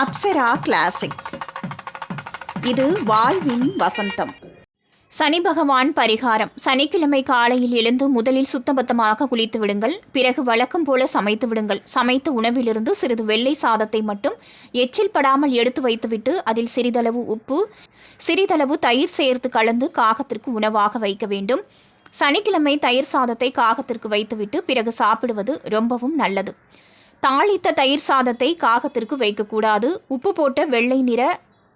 Apsara classic இது வாழ்வின் வசந்தம். சனி பகவான் பரிகாரம். சனிக்கிழமை காலையில் எழுந்து முதலில் சுத்தபத்தமாக குளித்து விடுங்கள். பிறகு வழக்கம் போல சமைத்து விடுங்கள். சமைத்த உணவிலிருந்து சிறிது வெள்ளை சாதத்தை மட்டும் எச்சில் படாமல் எடுத்து வைத்துவிட்டு அதில் சிறிதளவு உப்பு சிறிதளவு தயிர் சேர்த்து கலந்து காகத்திற்கு உணவாக வைக்க வேண்டும். சனிக்கிழமை தயிர் சாதத்தை காகத்திற்கு வைத்துவிட்டு பிறகு சாப்பிடுவது ரொம்பவும் நல்லது. தாளித்த தயிர் சாதத்தை காகத்திற்கு வைக்கக்கூடாது. உப்பு போட்ட வெள்ளை நிற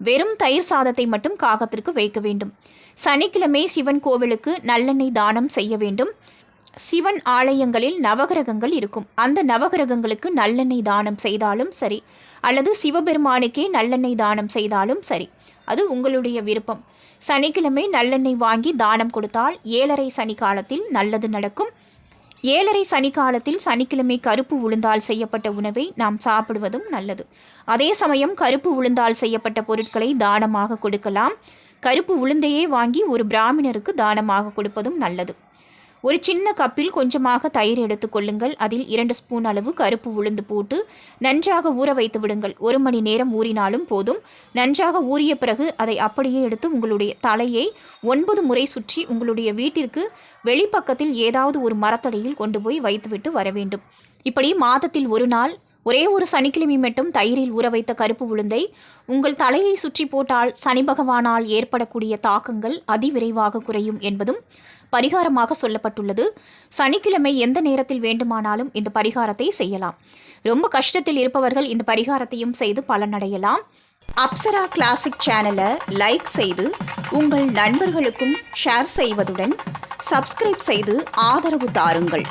வெறும் தயிர் சாதத்தை மட்டும் காகத்திற்கு வைக்க வேண்டும். சனிக்கிழமை சிவன் கோவிலுக்கு நல்லெண்ணெய் தானம் செய்ய வேண்டும். சிவன் ஆலயங்களில் நவகிரகங்கள் இருக்கும். அந்த நவகிரகங்களுக்கு நல்லெண்ணெய் தானம் செய்தாலும் சரி அல்லது சிவபெருமானுக்கே நல்லெண்ணெய் தானம் செய்தாலும் சரி அது உங்களுடைய விருப்பம். சனிக்கிழமை நல்லெண்ணெய் வாங்கி தானம் கொடுத்தால் ஏழரை சனி காலத்தில் நல்லது நடக்கும். ஏழரை சனி காலத்தில் சனிக்கிழமை கருப்பு உளுந்தால் செய்யப்பட்ட உணவை நாம் சாப்பிடுவதும் நல்லது. அதே சமயம் கருப்பு உளுந்தால் செய்யப்பட்ட பொருட்களை தானமாக கொடுக்கலாம். கருப்பு உளுந்தையே வாங்கி ஒரு பிராமணருக்கு தானமாக கொடுப்பதும் நல்லது. ஒரு சின்ன கப்பில் கொஞ்சமாக தயிர் எடுத்துக்கொள்ளுங்கள் அதில் இரண்டு ஸ்பூன் அளவு கருப்பு உளுந்து போட்டு நன்றாக ஊற வைத்து விடுங்கள். ஒரு மணி நேரம் ஊறினாலும் போதும். நன்றாக ஊறிய பிறகு அதை அப்படியே எடுத்து உங்களுடைய தலையை ஒன்பது முறை சுற்றி உங்களுடைய வீட்டிற்கு வெளிப்பக்கத்தில் ஏதாவது ஒரு மரத்தடியில் கொண்டு போய் வைத்துவிட்டு வர வேண்டும். இப்படி மாதத்தில் ஒரு நாள் ஒரே ஒரு சனிக்கிழமை மட்டும் தயிரில் ஊற வைத்த கருப்பு உளுந்தை உங்கள் தலையை சுற்றி போட்டால் சனி பகவானால் ஏற்படக்கூடிய தாக்கங்கள் அதிவிரைவாக குறையும் என்பதும் பரிகாரமாக சொல்லப்பட்டுள்ளது. சனிக்கிழமை எந்த நேரத்தில் வேண்டுமானாலும் இந்த பரிகாரத்தை செய்யலாம். ரொம்ப கஷ்டத்தில் இருப்பவர்கள் இந்த பரிகாரத்தையும் செய்து பலனடையலாம். அப்சரா கிளாசிக் சேனலை லைக் செய்து உங்கள் நண்பர்களுக்கும் ஷேர் செய்வதுடன் சப்ஸ்கிரைப் செய்து ஆதரவு தாருங்கள்.